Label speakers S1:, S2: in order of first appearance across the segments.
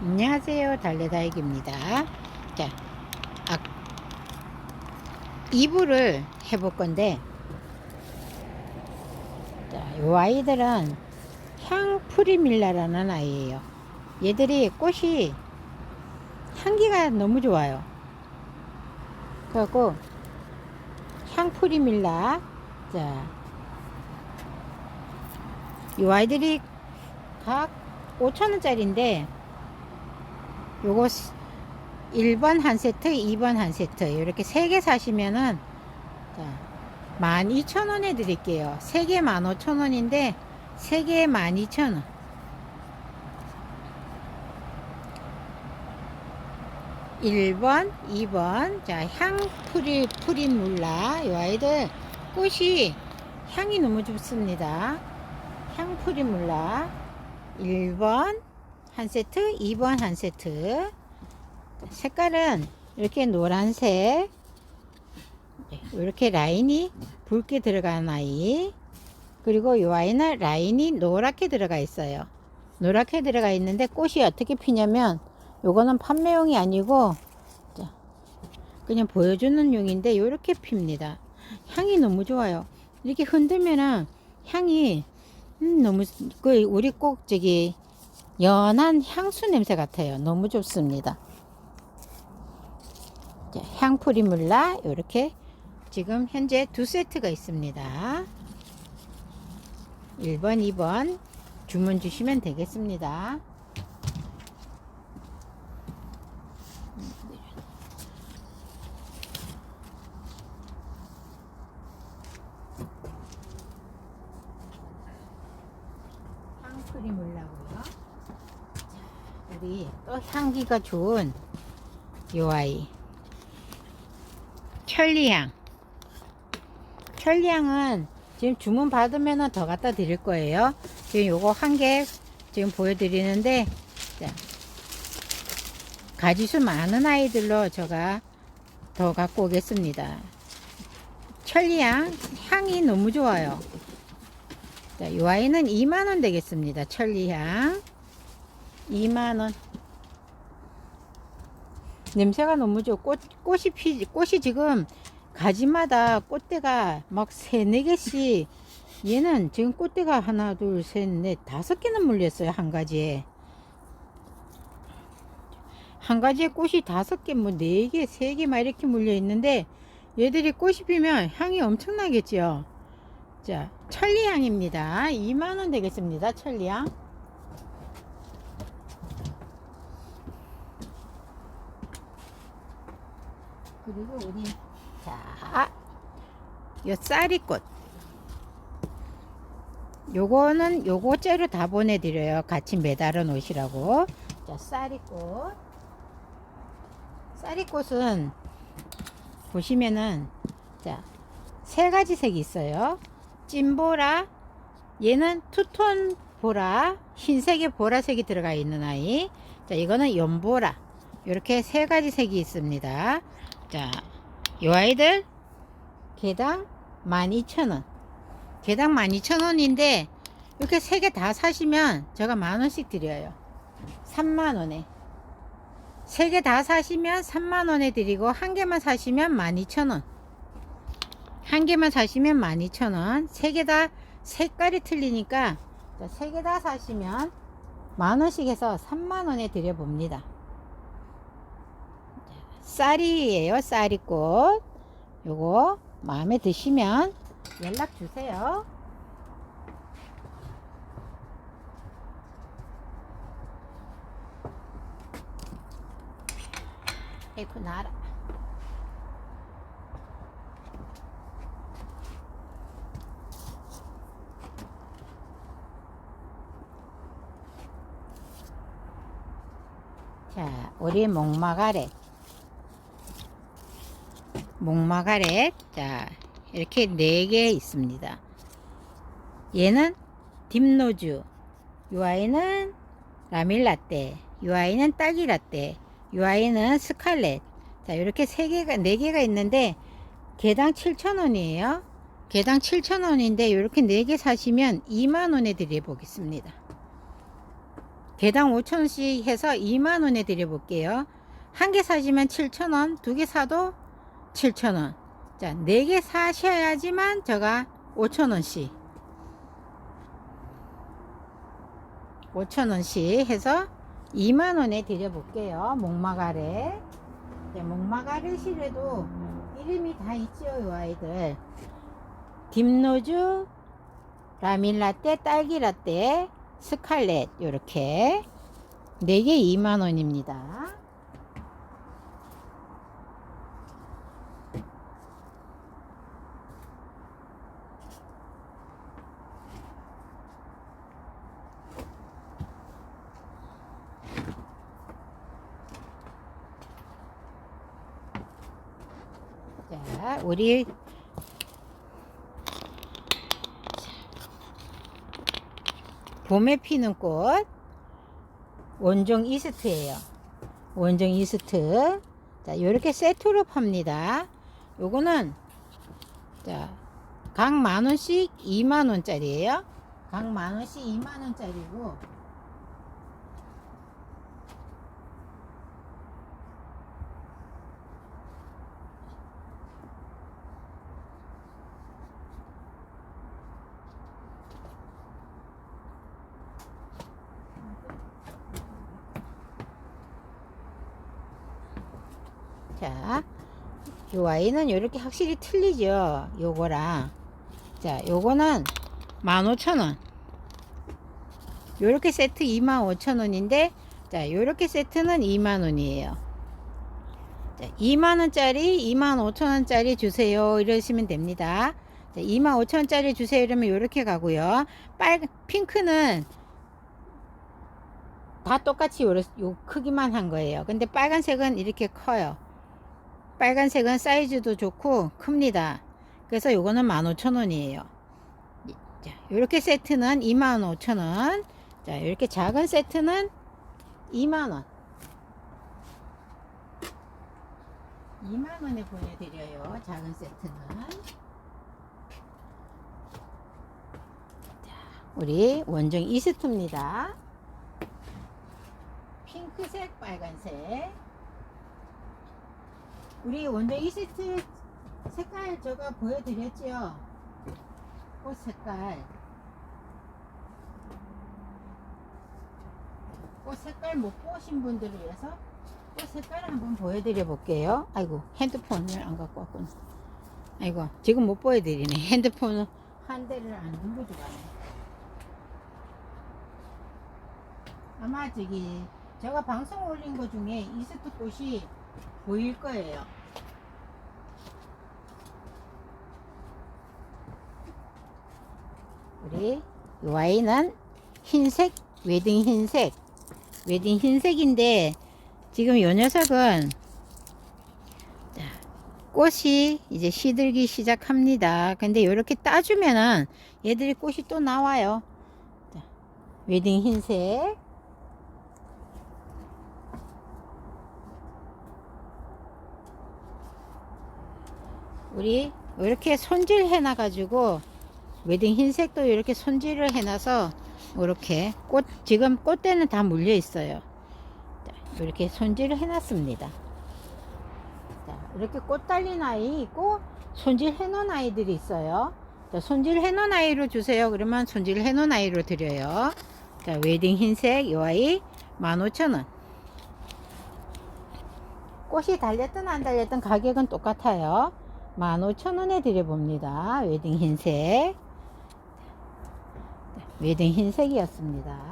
S1: 안녕하세요. 달래다육입니다. 자, 아, 이불을 해볼 건데, 자, 요 아이들은 향프리밀라라는 아이예요. 얘들이 꽃이 향기가 너무 좋아요. 그래갖고, 향프리밀라, 자, 요 아이들이 각 5천원짜리인데, 요거 1번 한 세트, 2번 한 세트 이렇게 세개 사시면은 자, 12,000원에 드릴게요. 3개 15,000원인데 3개 12,000원. 일번이번 자, 향프리, 프리물라. 이 아이들 꽃이 향이 너무 좋습니다. 향프리물라. 1번 한 세트, 2번 한 세트. 색깔은 이렇게 노란색, 이렇게 라인이 붉게 들어간 아이. 그리고 이 아이는 라인이 노랗게 들어가 있어요. 노랗게 들어가 있는데 꽃이 어떻게 피냐면 요거는 판매용이 아니고 자, 그냥 보여주는 용인데 이렇게 핍니다. 향이 너무 좋아요. 이렇게 흔들면은 향이 음, 너무 그 우리 꼭 저기 연한 향수 냄새 같아요. 너무 좋습니다. 자, 향프리물라 이렇게 지금 현재 두 세트가 있습니다. 1번, 2번 주문 주시면 되겠습니다. 향프리물라고요. 자, 우리 또 향기가 좋은 요 아이. 천리향. 천리향은 지금 주문 받으면 더 갖다 드릴 거예요. 지금 요거 한 개 지금 보여드리는데 자, 가지수 많은 아이들로 제가 더 갖고 오겠습니다. 천리향 향이 너무 좋아요. 자, 이 아이는 2만원 되겠습니다. 천리향. 2만원 냄새가 너무 좋고 꽃, 꽃이 피, 꽃이 지금 가지마다 꽃대가 막 세네 개씩. 얘는 지금 꽃대가 하나 둘 셋 넷 다섯 개는 물렸어요 한 가지에. 한 가지에 꽃이 다섯 개뭐 네 개 세 개 막 이렇게 물려 있는데 얘들이 꽃이 피면 향이 엄청나겠죠 자 천리향입니다. 2만원 되겠습니다 천리향 그리고 우리 자, 요 쌀이꽃. 요거는 요거 째로 다 보내드려요. 같이 매달아 놓으시라고. 자, 쌀이꽃. 쌀이꽃은 보시면은 자, 세 가지 색이 있어요. 찐보라, 얘는 투톤 보라, 흰색에 보라색이 들어가 있는 아이. 자, 이거는 연보라. 이렇게 세 가지 색이 있습니다. 자, 요 아이들 개당 12,000원. 개당 12,000원인데 이렇게 세 개 다 사시면 제가 만 원씩 드려요. 3만 원에. 세 개 다 사시면 3만 원에 드리고 한 개만 사시면 12,000원. 한 개만 사시면 12,000원. 세 개 다 색깔이 틀리니까 세 개 다 사시면 만 원씩 해서 3만 원에 드려 봅니다. 쌀이에요. 쌀이꽃. 요거 마음에 드시면 연락 주세요. 에이쿠 나라. 자, 우리 목마가래. 목마가렛. 자 이렇게 네 개 있습니다. 얘는 딥노주 이 아이는 라밀라떼 이 아이는 딸기라떼 이 아이는 스칼렛. 자 이렇게 세 개가 네 개가 있는데 개당 7,000원이에요. 개당 7,000원인데 이렇게 네 개 사시면 2만원에 드려 보겠습니다. 개당 5천원씩 해서 2만원에 드려볼게요. 한 개 사시면 7천원, 두 개 사도 7천원. 자, 네개 사셔야지만 제가 5천원씩. 5천원씩 해서 2만원에 드려볼게요. 목마가래. 네, 목마가래 실에도 이름이 다 있죠, 이 아이들. 딥노즈, 라밀라떼, 딸기라떼, 스칼렛, 요렇게. 4개 2만원입니다. 자, 우리 봄에 피는 꽃 원종 이스트예요. 원종 이스트. 자, 이렇게 세트로 팝니다. 요거는 자, 각 만 원씩 2만 원짜리예요. 각 만 원씩 2만 원짜리고 자, 요 아이는 요렇게 확실히 틀리죠. 요거랑. 자, 요거는 15,000원. 요렇게 세트 25,000원인데, 자, 요렇게 세트는 2만원이에요. 자, 2만원짜리, 25,000원짜리 주세요. 이러시면 됩니다. 자, 25,000원짜리 주세요. 이러면 요렇게 가고요. 빨, 핑크는 다 똑같이 요, 요 크기만 한 거예요. 근데 빨간색은 이렇게 커요. 빨간색은 사이즈도 좋고 큽니다. 그래서 요거는 15,000원이에요. 자, 요렇게 세트는 25,000원. 자, 요렇게 작은 세트는 2만원. 2만원에 보내드려요. 작은 세트는. 자, 우리 원종 이스트입니다. 핑크색, 빨간색. 우리 원종 이스트 색깔 저거 보여드렸죠? 꽃 색깔. 꽃 색깔 못 보신 분들을 위해서 꽃 색깔을 한번 보여드려 볼게요. 아이고 핸드폰을 안 갖고 왔구나. 아이고 지금 못 보여드리네. 핸드폰을 한 대를 안 들고 들어가네. 아마 저기 제가 방송 올린 거 중에 이스트 꽃이 보일 거예요. 우리 이 와인은 흰색, 웨딩 흰색, 웨딩 흰색인데 지금 요 녀석은 자, 꽃이 이제 시들기 시작합니다. 근데 이렇게 따주면은 얘들이 꽃이 또 나와요. 자, 웨딩 흰색. 우리 이렇게 손질 해 놔 가지고 웨딩 흰색도 이렇게 손질을 해 놔서 이렇게 꽃 지금 꽃대는 다 물려 있어요. 자, 이렇게 손질을 해 놨습니다. 자, 이렇게 꽃 달린 아이 있고 손질 해 놓은 아이들이 있어요. 자, 손질 해 놓은 아이로 주세요. 그러면 손질 해 놓은 아이로 드려요. 자, 웨딩 흰색 이 아이 15,000원. 꽃이 달렸든 안 달렸든 가격은 똑같아요. 15,000원에 드려봅니다. 웨딩 흰색. 웨딩 흰색이었습니다.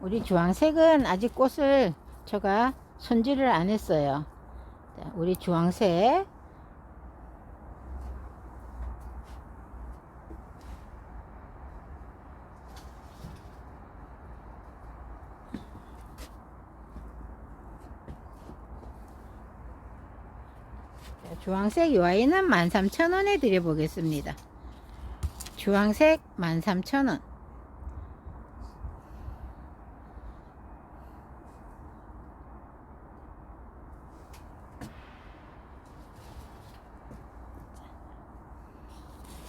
S1: 우리 주황색은 아직 꽃을 제가 손질을 안 했어요. 자, 우리 주황색. 자, 주황색 이 아이는 13,000원에 드려보겠습니다. 주황색 13,000원.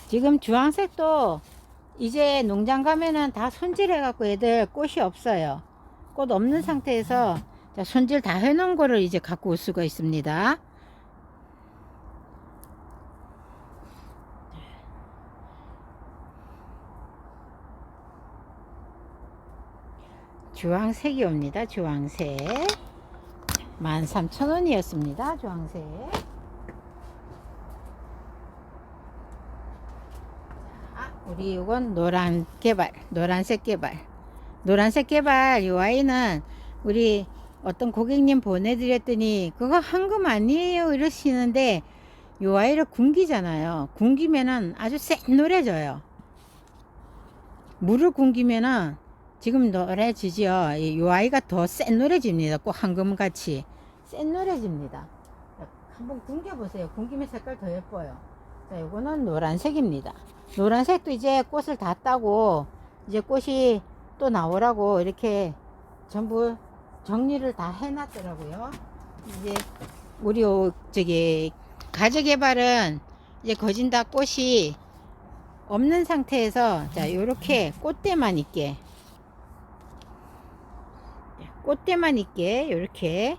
S1: 지금 주황색도 이제 농장 가면은 다 손질해 갖고 애들 꽃이 없어요. 꽃 없는 상태에서 자, 손질 다 해 놓은 거를 이제 갖고 올 수가 있습니다. 주황색이 옵니다. 주황색. 13,000원이었습니다. 주황색. 우리 이건 노란 개발, 노란색 개발. 노란색 개발 이 아이는 우리 어떤 고객님 보내드렸더니 그거 황금 아니에요 이러시는데 이 아이를 굶기잖아요. 굶기면은 아주 센 노래져요. 물을 굶기면은 지금 노래지죠. 이 아이가 더 센 노래집니다. 꼭 황금같이 센 노래집니다. 한번 굶겨보세요. 굶기면 색깔 더 예뻐요. 자, 이거는 노란색입니다. 노란색도 이제 꽃을 다 따고 이제 꽃이 또 나오라고 이렇게 전부 정리를 다 해놨더라고요. 이제 우리 요 저기 가재 개발은 이제 거진 다 꽃이 없는 상태에서 자 요렇게 꽃대만 있게 꽃대만 있게 이렇게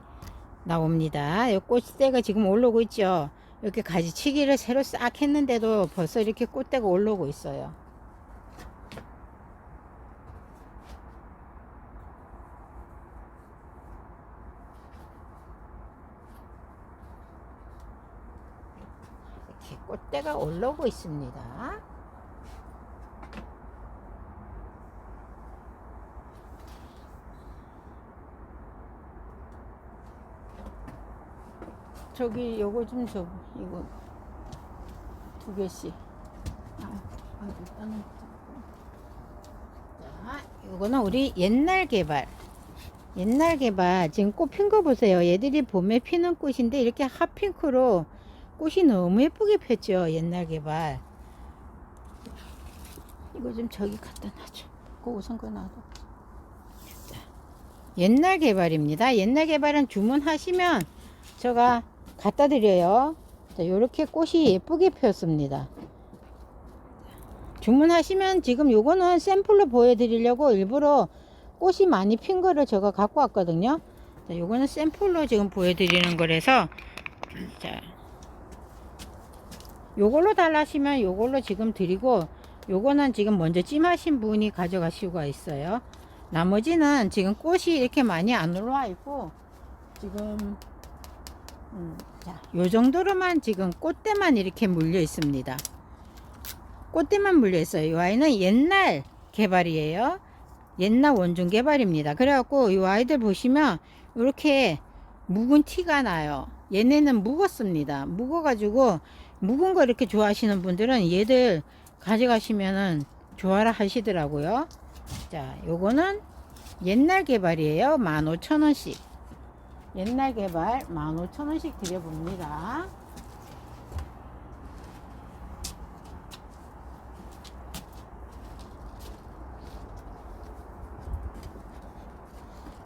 S1: 나옵니다. 요 꽃대가 지금 올라오고 있죠. 이렇게 가지치기를 새로 싹 했는데도 벌써 이렇게 꽃대가 올라오고 있어요. 이렇게 꽃대가 올라오고 있습니다. 저기 요거 좀 줘. 이거 두 개씩. 아, 아 일단은 자, 요거는 우리 옛날 개발. 옛날 개발. 지금 꽃 핀 거 보세요. 얘들이 봄에 피는 꽃인데 이렇게 핫핑크로 꽃이 너무 예쁘게 폈죠. 옛날 개발. 이거 좀 저기 갖다 놔줘. 그 우선 거 놔둬. 자, 옛날 개발입니다. 옛날 개발은 주문하시면 제가 갖다 드려요. 자, 요렇게 꽃이 예쁘게 피었습니다. 주문하시면 지금 요거는 샘플로 보여드리려고 일부러 꽃이 많이 핀 거를 제가 갖고 왔거든요. 자, 요거는 샘플로 지금 보여드리는 거라서 자, 요걸로 달라시면 요걸로 지금 드리고 요거는 지금 먼저 찜하신 분이 가져가실 수가 있어요. 나머지는 지금 꽃이 이렇게 많이 안 올라와 있고 지금 음, 자, 요 정도로만 지금 꽃대만 이렇게 물려 있습니다. 꽃대만 물려 있어요. 이 아이는 옛날 개발이에요. 옛날 원종 개발입니다. 그래갖고 이 아이들 보시면 이렇게 묵은 티가 나요. 얘네는 묵었습니다. 묵어가지고 묵은 거 이렇게 좋아하시는 분들은 얘들 가져가시면은 좋아라 하시더라고요. 자, 요거는 옛날 개발이에요. 15,000원씩. 옛날 개발 15,000원씩 드려봅니다.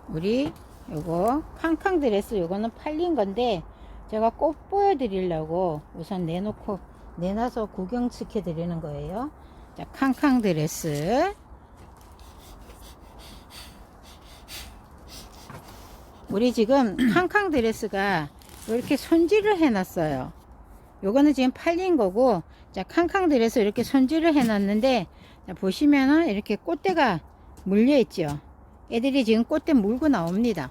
S1: 우리 요거 캉캉 드레스 요거는 팔린 건데 제가 꼭 보여 드리려고 우선 내놓고 내놔서 구경시켜 드리는 거예요. 자, 캉캉 드레스. 우리 지금 캉캉 드레스가 이렇게 손질을 해놨어요. 요거는 지금 팔린 거고, 자, 캉캉 드레스 이렇게 손질을 해놨는데, 자, 보시면은 이렇게 꽃대가 물려 있죠. 애들이 지금 꽃대 물고 나옵니다.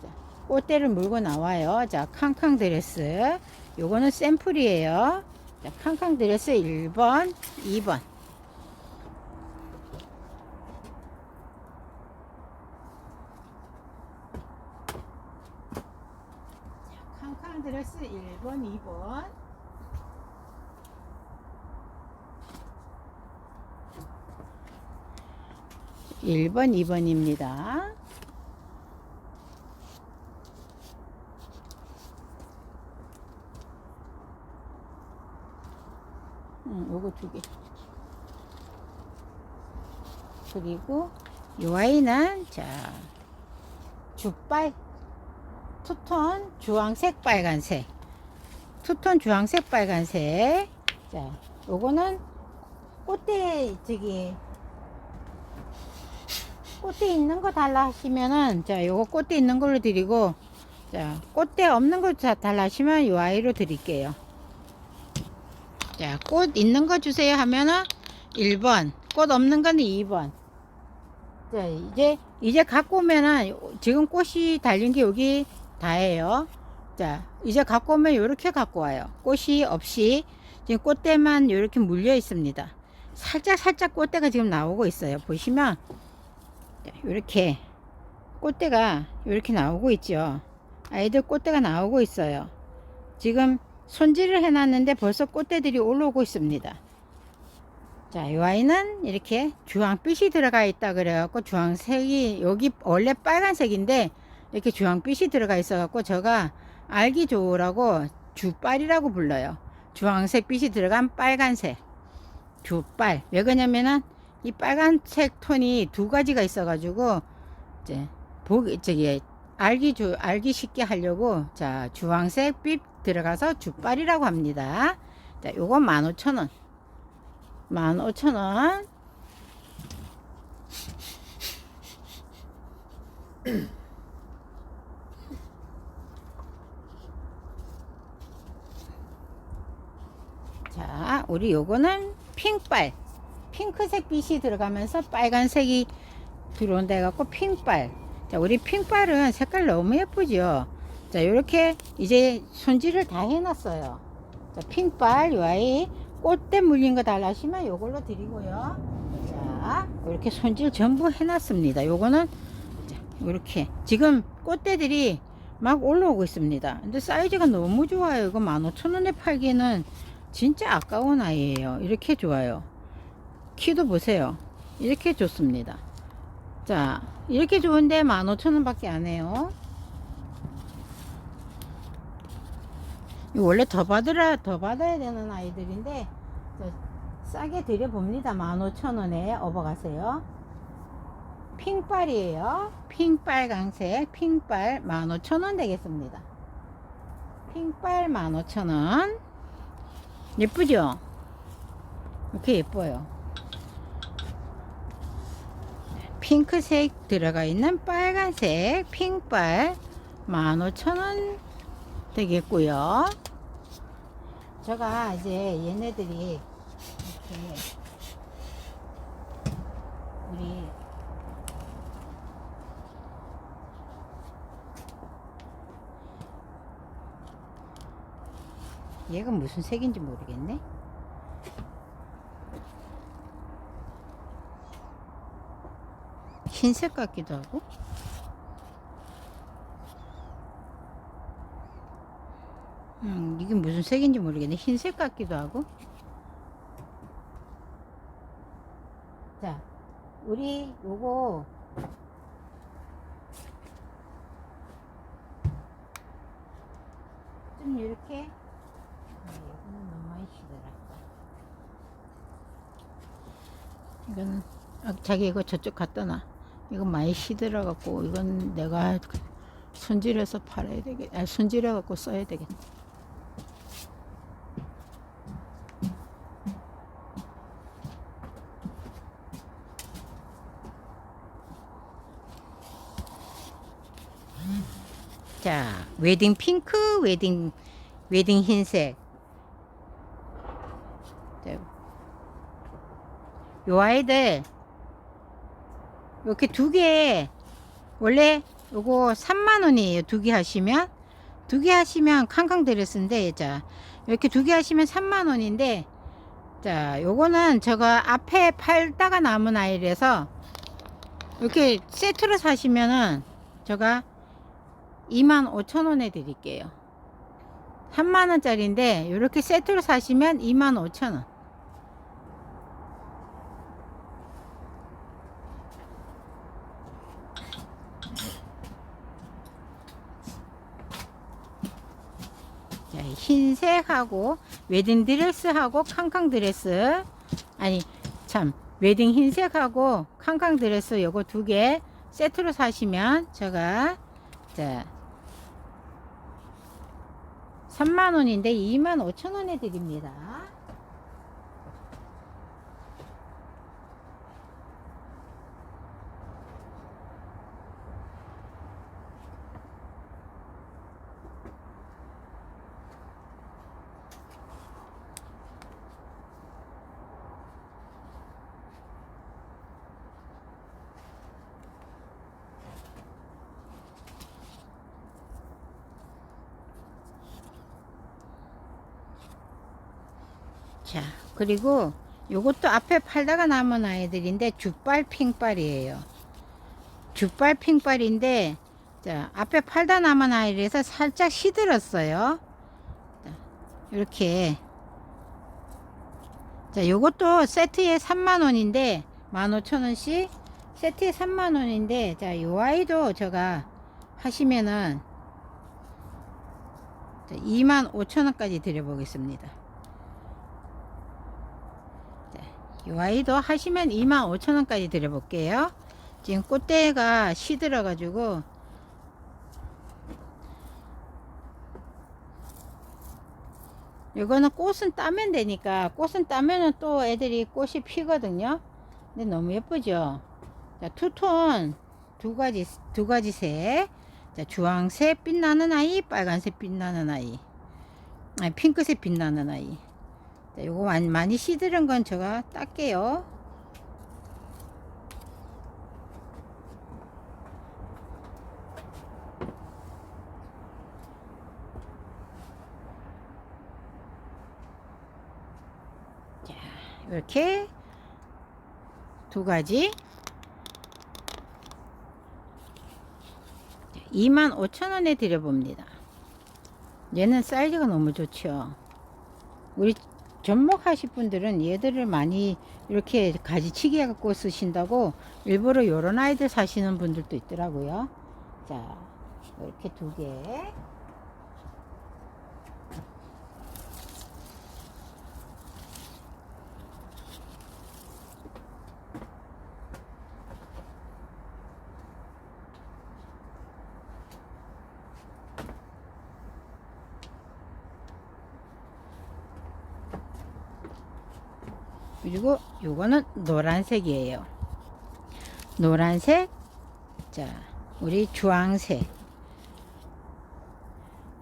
S1: 자, 꽃대를 물고 나와요. 자, 캉캉 드레스. 요거는 샘플이에요. 자, 캉캉 드레스 1번, 2번. 드레스 1번, 2번. 일번이번입니다 음, 요거 두 개. 그리고 이 아이는 자 주빨 투톤 주황색 빨간색. 투톤 주황색 빨간색. 자 요거는 꽃대 저기 꽃대 있는 거 달라 하시면은 자 요거 꽃대 있는 걸로 드리고 자 꽃대 없는 거 자- 달라 하시면 요 아이로 드릴게요. 자 꽃 있는 거 주세요 하면은 1번 꽃 없는 거는 2번. 자 이제 이제 갖고 오면은 요- 지금 꽃이 달린 게 여기 다예요. 자 이제 갖고 오면 이렇게 갖고 와요. 꽃이 없이 지금 꽃대만 이렇게 물려 있습니다. 살짝 살짝 꽃대가 지금 나오고 있어요. 보시면 이렇게 꽃대가 이렇게 나오고 있죠. 아이들 꽃대가 나오고 있어요. 지금 손질을 해놨는데 벌써 꽃대들이 올라오고 있습니다. 자, 이 아이는 이렇게 주황빛이 들어가 있다 그래갖고 주황색이 여기 원래 빨간색인데 이렇게 주황빛이 들어가 있어 갖고 제가 알기 좋으라고 주빨이라고 불러요. 주황색 빛이 들어간 빨간색 주빨. 왜 그러냐면은 이 빨간색 톤이 두 가지가 있어 가지고 이제 보기 저기 알기 주 알기 쉽게 하려고 자 주황색 빛 들어가서 주빨이라고 합니다. 자, 요거 15,000원. 15,000원. 자, 우리 요거는 핑빨. 핑크색 빛이 들어가면서 빨간색이 들어온다 해갖고 핑빨. 자, 우리 핑빨은 색깔 너무 예쁘죠? 자, 요렇게 이제 손질을 다 해놨어요. 자, 핑빨, 요 아이 꽃대 물린 거 달라 하시면 요걸로 드리고요. 자, 이렇게 손질 전부 해놨습니다. 요거는 자, 이렇게 지금 꽃대들이 막 올라오고 있습니다. 근데 사이즈가 너무 좋아요. 이거 15,000원에 팔기는 진짜 아까운 아이예요. 이렇게 좋아요. 키도 보세요. 이렇게 좋습니다. 자, 이렇게 좋은데 15,000원 밖에 안 해요. 원래 더 받으라, 더 받아야 되는 아이들인데, 저 싸게 드려봅니다. 15,000원에 업어가세요. 핑빨이에요. 핑빨 강색, 핑빨 15,000원 되겠습니다. 핑빨 15,000원. 예쁘죠? 이렇게 예뻐요. 핑크색 들어가 있는 빨간색 핑빨 15,000원 되겠고요. 제가 이제 얘네들이 이렇게 우리 얘가 무슨 색인지 모르겠네. 흰색 같기도 하고. 음, 이게 무슨 색인지 모르겠네. 흰색 같기도 하고. 자, 우리 요거 좀 이렇게 아, 이거는 너무 많이 시더라. 이거는 아, 자기 이거 저쪽 갖다 놔. 이거 많이 시들어 갖고 이건 내가 그 손질해서 팔아야 되겠. 아, 손질해 갖고 써야 되겠네. 자, 웨딩 핑크, 웨딩 웨딩 흰색. 자, 요 아이들 이렇게 두 개 원래 요거 3만 원이에요. 두 개 하시면 두 개 하시면 캉캉 드레스인데 자 이렇게 두 개 하시면 3만 원인데 자 요거는 제가 앞에 팔다가 남은 아이라서 이렇게 세트로 사시면은 제가 2만 5천 원에 드릴게요. 3만 원짜리인데 이렇게 세트로 사시면 2만 5천 원. 자, 흰색하고 웨딩 드레스하고 캉캉 드레스 아니 참 웨딩 흰색하고 캉캉 드레스 요거 두 개 세트로 사시면 제가 자 3만원인데 2만 5천원에 드립니다. 자, 그리고 요것도 앞에 팔다가 남은 아이들인데 jut발 핑발이에요. jut발 핑발인데 자, 앞에 팔다 남은 아이라서 살짝 시들었어요. 자, 이렇게 자, 요것도 세트에 3만원인데 15,000원씩 세트에 3만원인데 자, 요 아이도 제가 하시면은 25,000원까지 드려보겠습니다. 이 아이도 하시면 25,000원까지 드려볼게요. 지금 꽃대가 시들어가지고 이거는 꽃은 따면 되니까 꽃은 따면은 또 애들이 꽃이 피거든요. 근데 너무 예쁘죠? 자, 투톤 두 가지 두 가지 색. 자, 주황색 빛나는 아이, 빨간색 빛나는 아이. 아니, 핑크색 빛나는 아이. 자, 요거 많이, 많이 시들은 건 제가 딸게요. 자, 이렇게 두 가지 25,000원에 드려봅니다. 얘는 사이즈가 너무 좋죠. 우리 접목하실 분들은 얘들을 많이 이렇게 가지치기 갖고 쓰신다고 일부러 요런 아이들 사시는 분들도 있더라고요. 자, 이렇게 두 개. 그리고 요거는 노란색이에요. 노란색, 자, 우리 주황색.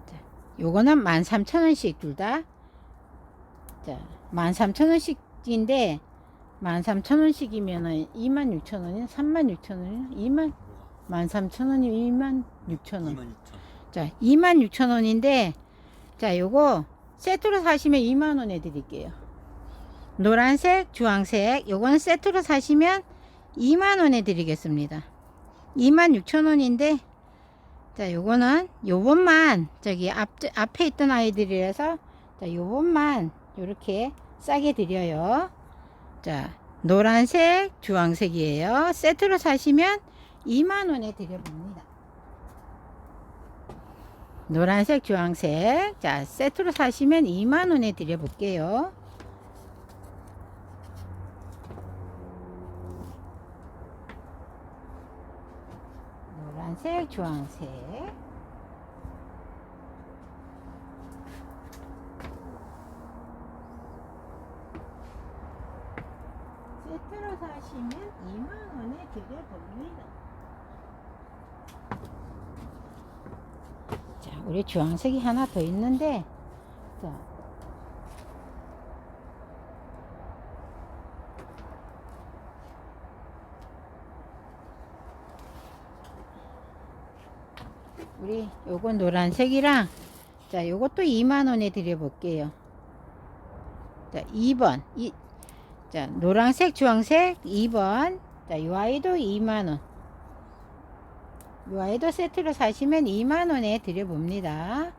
S1: 자, 요거는 13,000원씩 둘 다. 자, 13,000원씩인데, 13,000원씩이면은 26,000원이 36,000원이 2만 13,000원이 26,000원.
S2: 26,000원.
S1: 자, 26,000원인데, 자, 요거 세트로 사시면 2만 원에 드릴게요. 노란색, 주황색, 요거는 세트로 사시면 2만원에 드리겠습니다. 26,000원인데, 자, 요거는 요번만, 저기 앞, 앞에 있던 아이들이라서, 자, 요번만 요렇게 싸게 드려요. 자, 노란색, 주황색이에요. 세트로 사시면 2만원에 드려봅니다. 노란색, 주황색. 자, 세트로 사시면 2만원에 드려볼게요. 노란색, 주황색. 세트로 사시면 2만원에 드려봅니다. 자, 우리 주황색이 하나 더 있는데, 자. 우리 요거 노란색이랑, 자, 요것도 2만원에 드려볼게요. 자, 2번. 이, 자, 노란색, 주황색 2번. 자, 요 아이도 2만원. 요 아이도 세트로 사시면 2만원에 드려봅니다.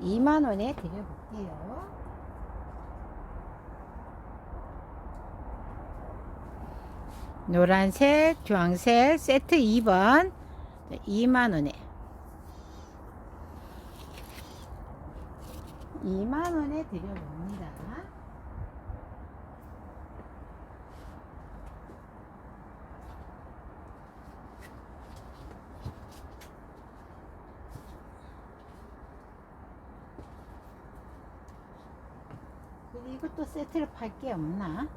S1: 이만원에 드려볼게요. 노란색, 주황색 세트 2번 2만원에 2만원에 드려봅니다. 그리고 또 세트를 팔 게 없나?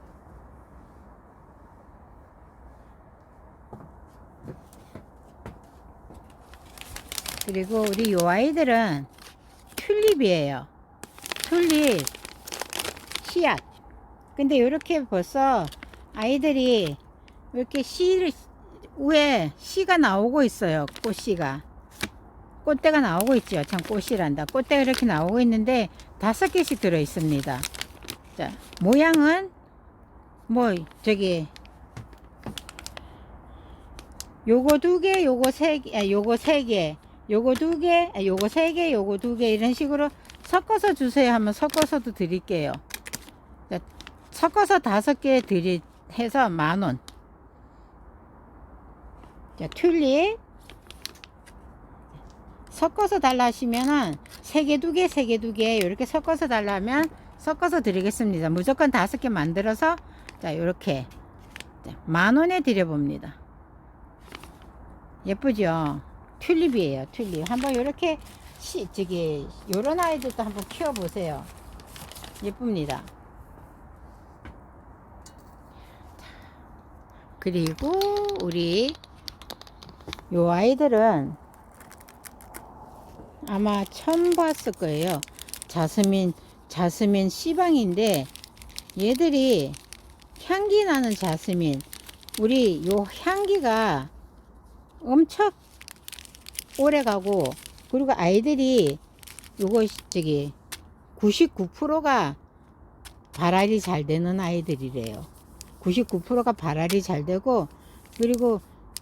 S1: 그리고 우리 요 아이들은 튤립이에요. 튤립 씨앗. 근데 이렇게 벌써 아이들이 이렇게 씨를 위에 씨가 나오고 있어요. 꽃씨가. 꽃대가 나오고 있죠. 참 꽃이란다. 꽃대가 이렇게 나오고 있는데 다섯 개씩 들어 있습니다. 자, 모양은 뭐 저기 요거 두 개, 요거 세 개, 아, 요거 세 개, 요거 두 개, 아, 요거 세 개, 요거 두 개 이런 식으로 섞어서 주세요 하면 섞어서도 드릴게요. 자, 섞어서 다섯 개 드리 해서 만 원. 자, 튤립 섞어서 달라 하시면은 세 개, 두 개, 세 개, 두 개 이렇게 섞어서 달라 하면 섞어서 드리겠습니다. 무조건 다섯 개 만들어서 자, 이렇게 만 원에 드려 봅니다. 예쁘죠? 튤립이에요. 튤립. 한번 이렇게 시, 저기 요런 아이들도 한번 키워 보세요. 예쁩니다. 그리고 우리 요 아이들은 아마 처음 봤을 거예요. 자스민 자스민 씨방인데 얘들이 향기 나는 자스민 우리 요 향기가 엄청 오래 가고 그리고 아이들이 요거 저기 99%가 발알이 잘 되는 아이들이래요. 99%가 발알이 잘 되고 그리고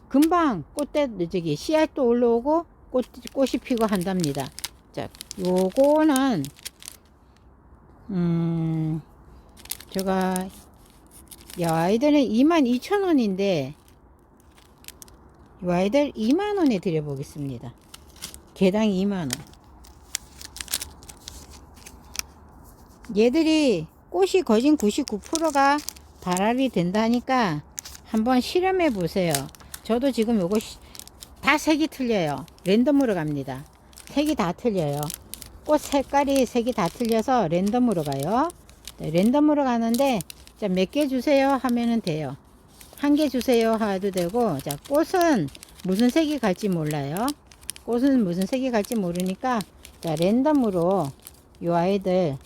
S1: 금방 꽃대 저기 씨앗도 올라오고 꽃, 꽃이 피고 한답니다. 자, 요거는 음 제가 야 아이들은 22,000원인데 이 아이들 2만원에 드려보겠습니다. 개당 2만원. 얘들이 꽃이 거진 99%가 발알이 된다니까 한번 실험해 보세요. 저도 지금 요거 다 색이 틀려요. 랜덤으로 갑니다. 색이 다 틀려요. 꽃 색깔이 색이 다 틀려서 랜덤으로 가요. 네, 랜덤으로 가는데 몇 개 주세요 하면은 돼요. 한 개 주세요 해도 되고 자 꽃은 무슨 색이 갈지 몰라요. 꽃은 무슨 색이 갈지 모르니까 자 랜덤으로 요 아이들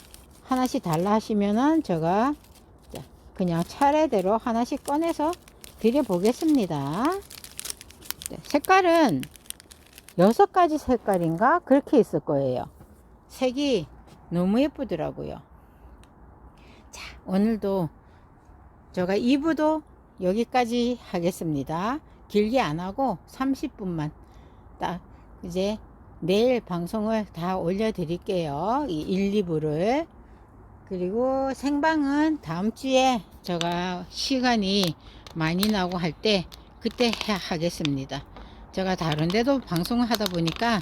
S1: 하나씩 달라 하시면은 제가 자 그냥 차례대로 하나씩 꺼내서 드려 보겠습니다. 네, 색깔은 여섯 가지 색깔인가? 그렇게 있을 거예요. 색이 너무 예쁘더라고요. 자 오늘도 제가 2부도 여기까지 하겠습니다. 길게 안 하고 30분만 딱 이제 내일 방송을 다 올려 드릴게요. 이 1, 2부를. 그리고 생방은 다음 주에 제가 시간이 많이 나고 할 때 그때 해 하겠습니다. 제가 다른 데도 방송을 하다 보니까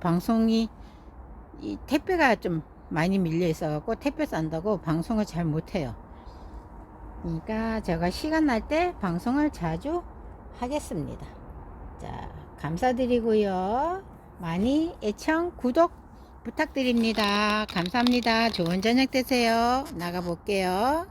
S1: 방송이 이 택배가 좀 많이 밀려 있어 갖고 택배 싼다고 방송을 잘 못해요. 그러니까 제가 시간 날 때 방송을 자주 하겠습니다. 자, 감사드리고요. 많이 애청, 구독 부탁드립니다. 감사합니다. 좋은 저녁 되세요. 나가 볼게요.